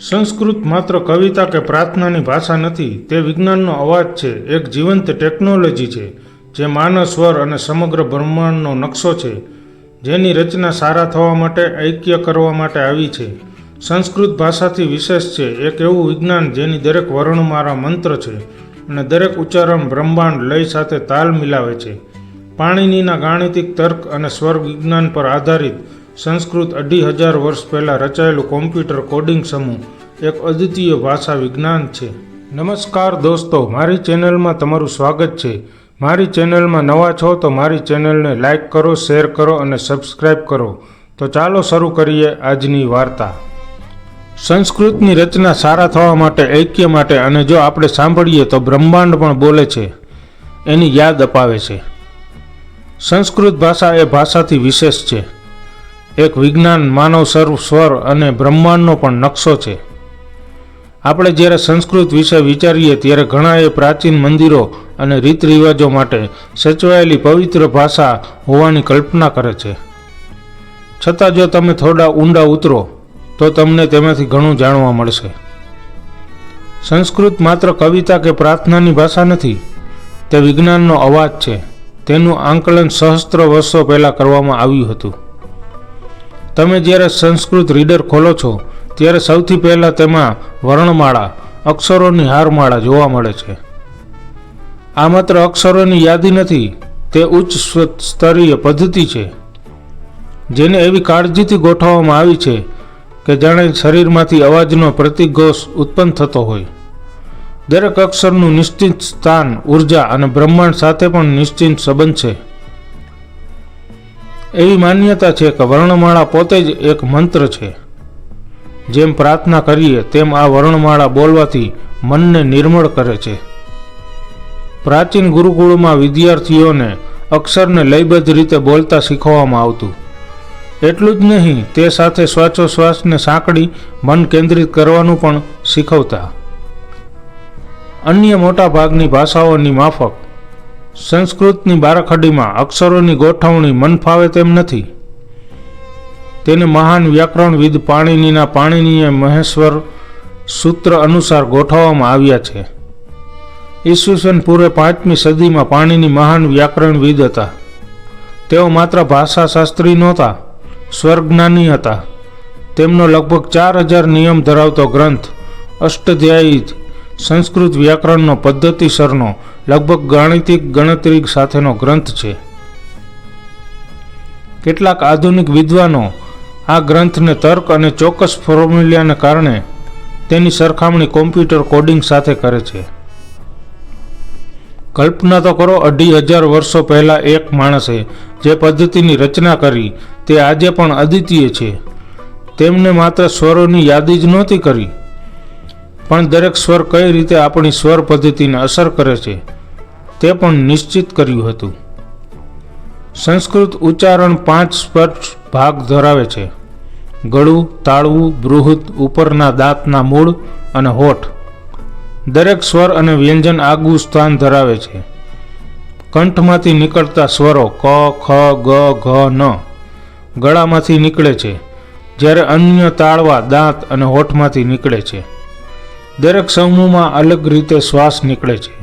સંસ્કૃત માત્ર કવિતા કે પ્રાર્થનાની ભાષા નથી, તે વિજ્ઞાનનો અવાજ છે, એક જીવંત ટેકનોલોજી છે, જે માનવ સ્વર અને સમગ્ર બ્રહ્માંડનો નકશો છે, જેની રચના સારા થવા માટે, ઐક્ય કરવા માટે આવી છે. સંસ્કૃત ભાષાથી વિશેષ છે, એક એવું વિજ્ઞાન જેની દરેક વર્ણમાળા મંત્ર છે અને દરેક ઉચ્ચારણ બ્રહ્માંડ લય સાથે તાલ મિલાવે છે. પાણીનીના ગાણિતિક તર્ક અને સ્વર વિજ્ઞાન પર આધારિત સંસ્કૃત અઢી હજાર વર્ષ પહેલાં રચાયેલું કોમ્પ્યુટર કોડિંગ સમૂહ એક અદ્વિતીય ભાષા વિજ્ઞાન છે. નમસ્કાર દોસ્તો, મારી ચેનલમાં તમારું સ્વાગત છે. મારી ચેનલમાં નવા છો તો મારી ચેનલને લાઇક કરો, શેર કરો અને સબસ્ક્રાઈબ કરો. તો ચાલો શરૂ કરીએ આજની વાર્તા. સંસ્કૃતની રચના સારા થવા માટે, ઐક્ય માટે અને જો આપણે સાંભળીએ તો બ્રહ્માંડ પણ બોલે છે. એની યાદ અપાવે છે. સંસ્કૃત ભાષા એ ભાષાથી વિશેષ છે. એક વિજ્ઞાન, માનવ સર્વ, સ્વર અને બ્રહ્માંડનો પણ નકશો છે. આપણે જ્યારે સંસ્કૃત વિશે વિચારીએ ત્યારે ઘણા એ પ્રાચીન મંદિરો અને રીત માટે સચવાયેલી પવિત્ર ભાષા હોવાની કલ્પના કરે છે. છતાં જો તમે થોડા ઊંડા ઉતરો, તો તમને તેમાંથી ઘણું જાણવા મળશે. સંસ્કૃત માત્ર કવિતા કે પ્રાર્થનાની ભાષા નથી, તે વિજ્ઞાનનો અવાજ છે. તેનું આંકલન સહસ્ત્ર વર્ષો પહેલાં કરવામાં આવ્યું હતું. તમે જ્યારે સંસ્કૃત રીડર ખોલો છો, ત્યારે સૌથી પહેલાં તેમાં વર્ણમાળા, અક્ષરોની હારમાળા જોવા મળે છે. આ માત્ર અક્ષરોની યાદી નથી, તે ઉચ્ચ સ્તરીય પદ્ધતિ છે, જેને એવી કાળજીથી ગોઠવવામાં આવી છે કે જાણે શરીરમાંથી અવાજનો પ્રતિઘોષ ઉત્પન્ન થતો હોય. દરેક અક્ષરનું નિશ્ચિત સ્થાન, ઊર્જા અને બ્રહ્માંડ સાથે પણ નિશ્ચિત સંબંધ છે. એવી માન્યતા છે કે વર્ણમાળા પોતે જ એક મંત્ર છે. જેમ પ્રાર્થના કરીએ, તેમ આ વર્ણમાળા બોલવાથી મનને નિર્મળ કરે છે. પ્રાચીન ગુરુકુળમાં વિદ્યાર્થીઓને અક્ષરને લયબદ્ધ રીતે બોલતા શીખવવામાં આવતું. એટલું જ નહીં, તે સાથે શ્વાસોશ્વાસને સાંકળી મન કેન્દ્રિત કરવાનું પણ શીખવતા. અન્ય મોટા ભાગની ભાષાઓની માફક સંસ્કૃતની બારાખડીમાં અક્ષરોની ગોઠવણી મન ફાવે તેમ નથી. તેને મહાન વ્યાકરણવિદ પાણીનીના પાણીનીએ મહેશ્વર સૂત્ર અનુસાર ગોઠવવામાં આવ્યા છે. ઈસવીસન પૂર્વે પાંચમી સદીમાં પાણીની મહાન વ્યાકરણવિદ હતા. તેઓ માત્ર ભાષાશાસ્ત્રી નહોતા સ્વર્ગજ્ઞાની હતા. તેમનો લગભગ ચાર હજાર નિયમ ધરાવતો ગ્રંથ અષ્ટધ્યાયી સંસ્કૃત વ્યાકરણનો પદ્ધતિસરનો લગભગ ગાણિતિક ગણતરી સાથેનો ગ્રંથ છે. કેટલાક આધુનિક વિદ્વાનો આ ગ્રંથને તર્ક અને ચોક્કસ ફોર્મ્યુલાને કારણે તેની સરખામણી કોમ્પ્યુટર કોડિંગ સાથે કરે છે. કલ્પના તો કરો અઢી હજાર વર્ષો પહેલાં એક માણસે જે પદ્ધતિની રચના કરી તે આજે પણ અદ્વિતીય છે. તેમને માત્ર સ્વરોની યાદી જ નહોતી કરી. પણ દરેક સ્વર કઈ રીતે આપણી સ્વર પદ્ધતિને અસર કરે છે? તે પણ નિશ્ચિત કર્યું હતું. સંસ્કૃત ઉચ્ચારણ પાંચ સ્પર્શ ભાગ ધરાવે છે. ગળું, તાળવું, બૃહદ, ઉપરના દાંતના મૂળ અને હોઠ. દરેક સ્વર અને વ્યંજન આગવું સ્થાન ધરાવે છે. કંઠમાંથી નીકળતા સ્વરો ક, ખ, ગ, ઘ, ન ગળામાંથી નીકળે છે, જ્યારે અન્ય તાળવા દાંત અને હોઠમાંથી નીકળે છે. દરેક સમૂહમાં અલગ રીતે શ્વાસ નીકળે છે.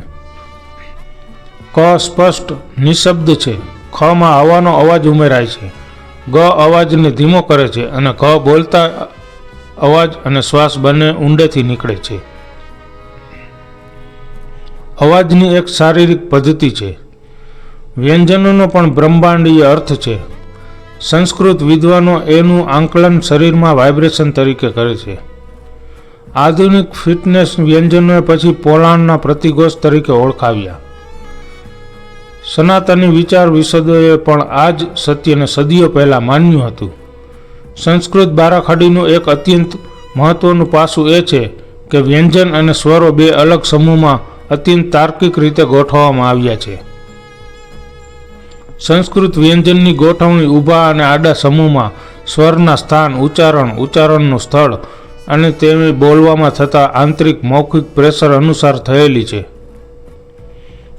ક સ્પષ્ટ નિશબ્દ છે. ખમાં હવાનો અવાજ ઉમેરાય છે. ગ અવાજને ધીમો કરે છે અને ઘ બોલતા અવાજ અને શ્વાસ બંને ઊંડેથી નીકળે છે. અવાજની એક શારીરિક પદ્ધતિ છે. વ્યંજનોનો પણ બ્રહ્માંડીય અર્થ છે. સંસ્કૃત વિદ્વાનો એનું આંકલન શરીરમાં વાઇબ્રેશન તરીકે કરે છે. આધુનિક ફિટનેસ વ્યંજનોએ પછી પોલાણના પ્રતિઘોષ તરીકે ઓળખાવ્યા. સનાતની વિચાર વિશદોએ પણ આ જ સત્યને સદીઓ પહેલાં માન્યું હતું. સંસ્કૃત બારાખડીનું એક અત્યંત મહત્વનું પાસું એ છે કે વ્યંજન અને સ્વરો બે અલગ સમૂહમાં અત્યંત તાર્કિક રીતે ગોઠવવામાં આવ્યા છે. સંસ્કૃત વ્યંજનની ગોઠવણી ઊભા અને આડા સમૂહમાં સ્વરના સ્થાન, ઉચ્ચારણ, ઉચ્ચારણનું સ્થળ અને તે બોલવામાં થતા આંતરિક મૌખિક પ્રેશર અનુસાર થયેલી છે.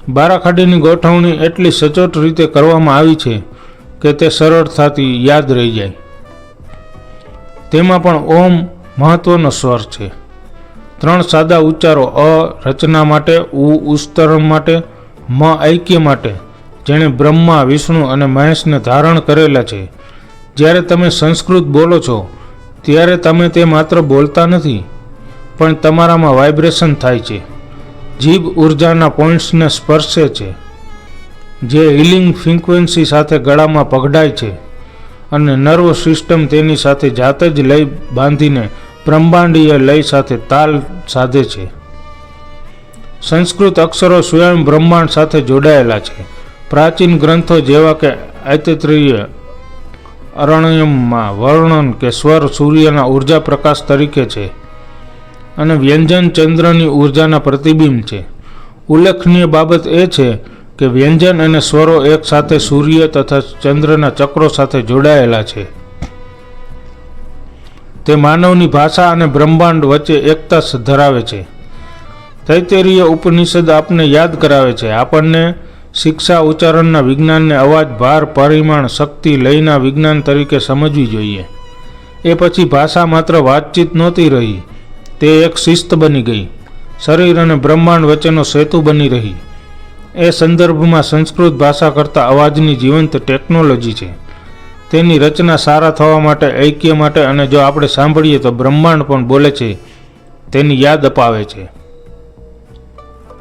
બારાખડીની ગોઠવણી એટલી સચોટ રીતે કરવામાં આવી છે કે તે સરળતાથી યાદ રહી જાય. તેમાં પણ ઓમ મહત્વનો સ્વર છે. ત્રણ સાદા ઉચ્ચારો અ, રચના માટે, ઉ ઉસ્તરણ માટે, મ, ઐક્ય માટે, જેણે બ્રહ્મા, વિષ્ણુ અને મહેશને ધારણ કરેલા છે. જ્યારે તમે સંસ્કૃત બોલો છો, ત્યારે તમે તે માત્ર બોલતા નથી, પણ તમારામાં વાઇબ્રેશન થાય છે. જીભ ઉર્જાના પોઈન્ટ્સને સ્પર્શે છે, જે હિલિંગ ફ્રિક્વન્સી સાથે ગળામાં પગડાય છે અને નર્વ સિસ્ટમ તેની સાથે જાતે જ લય બાંધીને બ્રહ્માંડીય લય સાથે તાલ સાધે છે. સંસ્કૃત અક્ષરો સ્વયં બ્રહ્માંડ સાથે જોડાયેલા છે. પ્રાચીન ગ્રંથો જેવા કે ઐતિત્રીય અરણ્યમમાં વર્ણન કે સ્વર સૂર્યના ઊર્જા પ્રકાશ તરીકે છે. અને વ્યંજન ચંદ્રની ઉર્જાના પ્રતિબિંબ છે. ઉલ્લેખનીય બાબત એ છે કે વ્યંજન અને સ્વરો એક સાથે સૂર્ય તથા ચંદ્રના ચક્રો સાથે જોડાયેલા છે. તે માનવની ભાષા અને બ્રહ્માંડ વચ્ચે એકતા ધરાવે છે. તૈતરીય ઉપનિષદ આપને યાદ કરાવે છે. આપણને શિક્ષા ઉચ્ચારણના વિજ્ઞાનને અવાજ, ભાર, પરિમાણ, શક્તિ, લયના વિજ્ઞાન તરીકે સમજવી જોઈએ. એ પછી ભાષા માત્ર વાતચીત નહોતી રહી. તે એક શિસ્ત બની ગઈ. શરીર અને બ્રહ્માંડ વચ્ચેનો સેતુ બની રહી. એ સંદર્ભમાં સંસ્કૃત ભાષા કરતાં અવાજની જીવંત ટેકનોલોજી છે. તેની રચના સારા થવા માટે, ઐક્ય માટે અને જો આપણે સાંભળીએ તો બ્રહ્માંડ પણ બોલે છે, તેની યાદ અપાવે છે.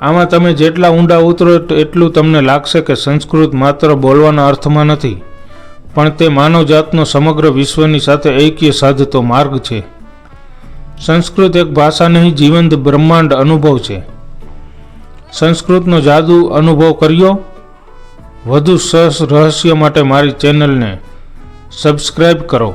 આમાં તમે જેટલા ઊંડા ઉતરો એટલું તમને લાગશે કે સંસ્કૃત માત્ર બોલવાના અર્થમાં નથી, પણ તે માનવજાતનો સમગ્ર વિશ્વની સાથે ઐક્ય સાધતો માર્ગ છે. સંસ્કૃત એક ભાષા નહીં, જીવંત બ્રહ્માંડ અનુભવ છે. સંસ્કૃતનો જાદુ અનુભવ કર્યો? વધુ સહસ રહસ્ય માટે મારી ચેનલને સબસ્ક્રાઈબ કરો.